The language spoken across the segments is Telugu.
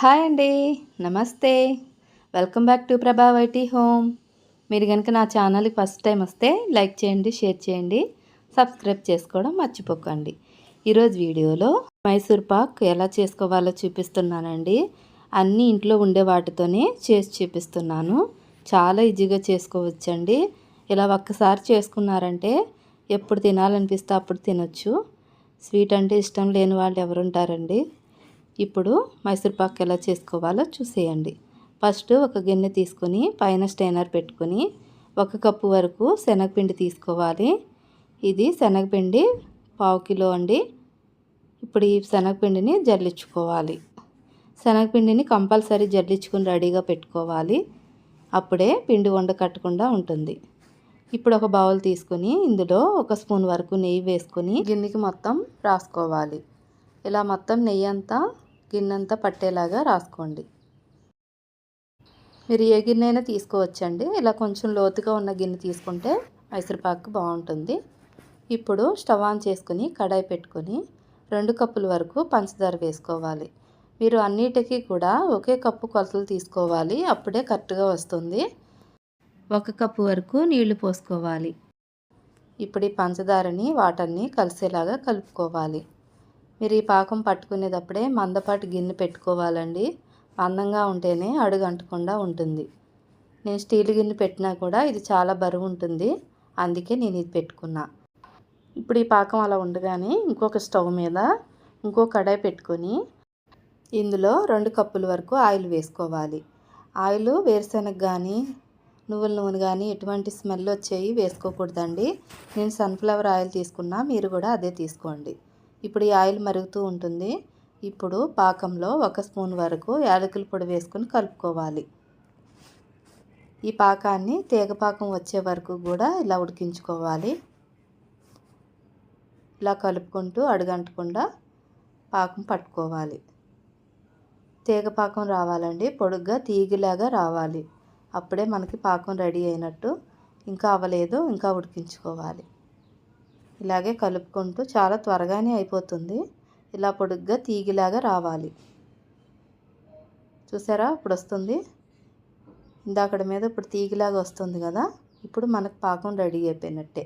హాయ్ అండి. నమస్తే. Welcome back to Prabha YT home. మీరు కనుక నా ఛానల్కి ఫస్ట్ టైం వస్తే లైక్ చేయండి షేర్ చేయండి సబ్స్క్రైబ్ చేసుకోవడం మర్చిపోకండి. ఈరోజు వీడియోలో మైసూర్ పాక్ ఎలా చేసుకోవాలో చూపిస్తున్నానండి. అన్నీ ఇంట్లో ఉండే వాటితోనే చేసి చూపిస్తున్నాను. చాలా ఈజీగా చేసుకోవచ్చండి. ఇలా ఒక్కసారి చేసుకున్నారంటే ఎప్పుడు తినాలనిపిస్తే అప్పుడు తినొచ్చు. స్వీట్ అంటే ఇష్టం లేని వాళ్ళు ఎవరుంటారండి? ఇప్పుడు మైసూర్పాక్ ఎలా చేసుకోవాలో చూసేయండి. ఫస్ట్ ఒక గిన్నె తీసుకొని పైన స్టైనర్ పెట్టుకొని ఒక కప్పు వరకు శనగపిండి తీసుకోవాలి. ఇది శనగపిండి పావు కిలో అండి. ఇప్పుడు ఈ శనగపిండిని జల్లించుకోవాలి. శనగపిండిని కంపల్సరీ జల్లించుకుని రెడీగా పెట్టుకోవాలి. అప్పుడే పిండి వండ కట్టకుండా ఉంటుంది. ఇప్పుడు ఒక బౌల్ తీసుకొని ఇందులో ఒక స్పూన్ వరకు నెయ్యి వేసుకొని గిన్నెకి మొత్తం రాసుకోవాలి. ఇలా మొత్తం నెయ్యి అంతా గిన్నెంతా పట్టేలాగా రాసుకోండి. మీరు ఏ గిన్నె అయినా తీసుకోవచ్చండి. ఇలా కొంచెం లోతుగా ఉన్న గిన్నె తీసుకుంటే మైసూర్పాకు బాగుంటుంది. ఇప్పుడు స్టవ్ ఆన్ చేసుకుని కడాయి పెట్టుకొని రెండు కప్పుల వరకు పంచదార వేసుకోవాలి. మీరు అన్నిటికీ కూడా ఒకే కప్పు కొలతలు తీసుకోవాలి. అప్పుడే కరెక్ట్గా వస్తుంది. ఒక కప్పు వరకు నీళ్ళు పోసుకోవాలి. ఇప్పుడు ఈ పంచదారని వాటర్ని కలిసేలాగా కలుపుకోవాలి. మీరు ఈ పాకం పట్టుకునేటప్పుడే మందపాటి గిన్నె పెట్టుకోవాలండి. మందంగా ఉంటేనే అడుగు అంటకుండా ఉంటుంది. నేను స్టీల్ గిన్నె పెట్టినా కూడా ఇది చాలా బరువు ఉంటుంది. అందుకే నేను ఇది పెట్టుకున్నా. ఇప్పుడు ఈ పాకం అలా ఉండగానే ఇంకొక స్టవ్ మీద ఇంకో కడాయి పెట్టుకొని ఇందులో రెండు కప్పుల వరకు ఆయిల్ వేసుకోవాలి. ఆయిల్ వేరుశనగ కానీ నువ్వుల నూనె కానీ ఎటువంటి స్మెల్ వచ్చేవి వేసుకోకూడదండి. నేను సన్ఫ్లవర్ ఆయిల్ తీసుకున్నా మీరు కూడా అదే తీసుకోండి. ఇప్పుడు ఈ ఆయిల్ మరుగుతూ ఉంటుంది. ఇప్పుడు పాకంలో ఒక స్పూన్ వరకు యాలకుల పొడి వేసుకొని కలుపుకోవాలి. ఈ పాకాన్ని తీగపాకం వచ్చే వరకు కూడా ఇలా ఉడికించుకోవాలి. ఇలా కలుపుకుంటూ అడుగంటకుండా పాకం పట్టుకోవాలి. తీగపాకం రావాలండి. పొడుగ్గా తీగిలాగా రావాలి. అప్పుడే మనకి పాకం రెడీ అయినట్టు. ఇంకా అవ్వలేదు ఇంకా ఉడికించుకోవాలి. ఇలాగే కలుపుకుంటూ చాలా త్వరగానే అయిపోతుంది. ఇలా పొడుగ్గా తీగిలాగా రావాలి. చూసారా? ఇప్పుడు వస్తుంది. ఇందాకడ మీద ఇప్పుడు తీగిలాగా వస్తుంది కదా? ఇప్పుడు మనకు పాకం రెడీ అయిపోయినట్టే.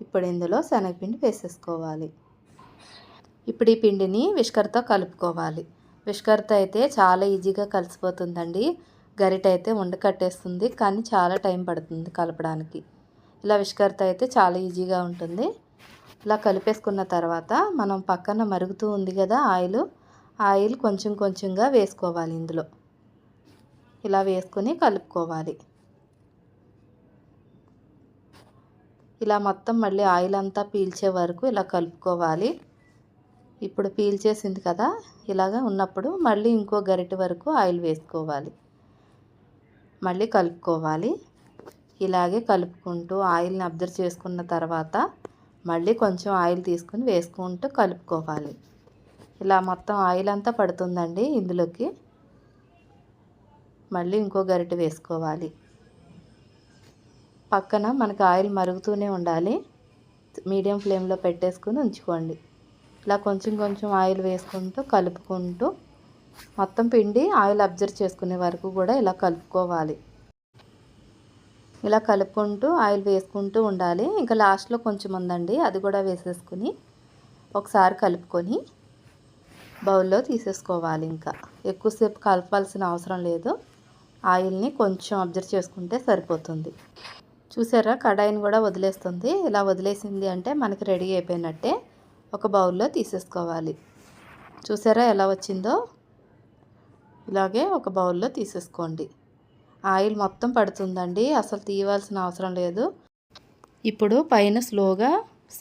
ఇప్పుడు ఇందులో శనగపిండి వేసేసుకోవాలి. ఇప్పుడు ఈ పిండిని విష్కర్తో కలుపుకోవాలి. విష్కర్తో అయితే చాలా ఈజీగా కలిసిపోతుందండి. గరిట అయితే ఉండ కట్టేస్తుంది. కానీ చాలా టైం పడుతుంది కలపడానికి. ఇలా విష్కర్త అయితే చాలా ఈజీగా ఉంటుంది. ఇలా కలిపేసుకున్న తర్వాత మనం పక్కన మరుగుతూ ఉంది కదా ఆయిల్ ఆయిల్ కొంచెం కొంచెంగా వేసుకోవాలి ఇందులో. ఇలా వేసుకొని కలుపుకోవాలి. ఇలా మొత్తం మళ్ళీ ఆయిల్ అంతా పీల్చే వరకు ఇలా కలుపుకోవాలి. ఇప్పుడు పీల్చేసింది కదా ఇలాగా ఉన్నప్పుడు మళ్ళీ ఇంకో గరిటె వరకు ఆయిల్ వేసుకోవాలి. మళ్ళీ కలుపుకోవాలి. ఇలాగే కలుపుకుంటూ ఆయిల్ని అబ్జర్వ్ చేసుకున్న తర్వాత మళ్ళీ కొంచెం ఆయిల్ తీసుకుని వేసుకుంటూ కలుపుకోవాలి. ఇలా మొత్తం ఆయిల్ అంతా పడుతుందండి ఇందులోకి. మళ్ళీ ఇంకో గరిటె వేసుకోవాలి. పక్కన మనకు ఆయిల్ మరుగుతూనే ఉండాలి. మీడియం ఫ్లేమ్లో పెట్టేసుకుని ఉంచుకోండి. ఇలా కొంచెం కొంచెం ఆయిల్ వేసుకుంటూ కలుపుకుంటూ మొత్తం పిండి ఆయిల్ అబ్జర్వ్ చేసుకునే వరకు కూడా ఇలా కలుపుకోవాలి. ఇలా కలుపుకుంటూ ఆయిల్ వేసుకుంటూ ఉండాలి. ఇంకా లాస్ట్లో కొంచెం ఉందండి అది కూడా వేసేసుకుని ఒకసారి కలుపుకొని బౌల్లో తీసేసుకోవాలి ఇంకా. ఎక్కువసేపు కలపాల్సిన అవసరం లేదు. ఆయిల్ని కొంచెం అబ్జర్వ్ చేసుకుంటే సరిపోతుంది. చూసారా కడాయిని కూడా వదిలేస్తుంది. ఇలా వదిలేసింది అంటే మనకి రెడీ అయిపోయినట్టే ఒక బౌల్లో తీసేసుకోవాలి. చూసారా ఎలా వచ్చిందో? ఇలాగే ఒక బౌల్లో తీసేసుకోండి. ఆయిల్ మొత్తం పడుతుందండి. అసలు తీయవలసిన అవసరం లేదు. ఇప్పుడు పైన స్లోగా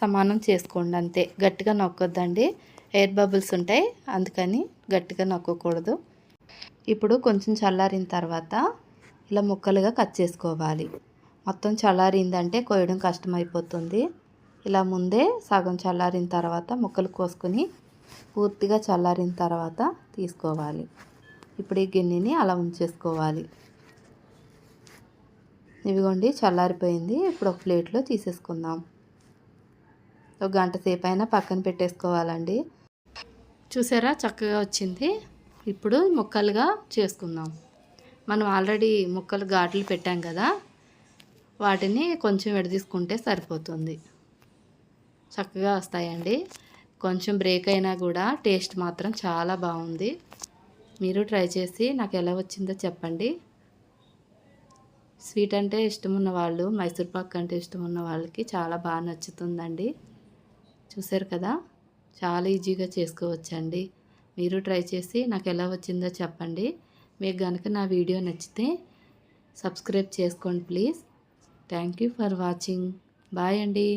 సమానం చేసుకోండి అంతే. గట్టిగా నొక్కొద్దండి. ఎయిర్ బబుల్స్ ఉంటాయి. అందుకని గట్టిగా నొక్కకూడదు. ఇప్పుడు కొంచెం చల్లారిన తర్వాత ఇలా ముక్కలుగా కట్ చేసుకోవాలి. మొత్తం చల్లారిందంటే కోయడం కష్టమైపోతుంది. ఇలా ముందే సగం చల్లారిన తర్వాత ముక్కలు కోసుకొని పూర్తిగా చల్లారిన తర్వాత తీసుకోవాలి. ఇప్పుడు ఈ గిన్నెని అలా ఉంచేసుకోవాలి. ఇవిగోండి చల్లారిపోయింది. ఇప్పుడు ఒక ప్లేట్లో తీసేసుకుందాం. ఒక గంట సేపు అయినా పక్కన పెట్టేసుకోవాలండి. చూసారా? చక్కగా వచ్చింది. ఇప్పుడు ముక్కలుగా చేసుకుందాం. మనం ఆల్రెడీ ముక్కలు ఘాట్లు పెట్టాం కదా వాటిని కొంచెం విడదీసుకుంటే సరిపోతుంది. చక్కగా వస్తాయండి. కొంచెం బ్రేక్ అయినా కూడా టేస్ట్ మాత్రం చాలా బాగుంది. మీరు ట్రై చేసి నాకు ఎలా వచ్చిందో చెప్పండి. స్వీట్ అంటే ఇష్టం ఉన్న వాళ్ళు మైసూర్ పాక్ అంటే ఇష్టం ఉన్న వాళ్ళకి చాలా బాగా నచ్చుతుందండి. చూసారు కదా? చాలా ఈజీగా చేసుకోవచ్చండి. మీరు ట్రై చేసి నాకు ఎలా వచ్చిందో చెప్పండి. మీకు కనుక నా వీడియో నచ్చితే సబ్స్క్రైబ్ చేసుకోండి please. Thank you for watching. Bye అండి.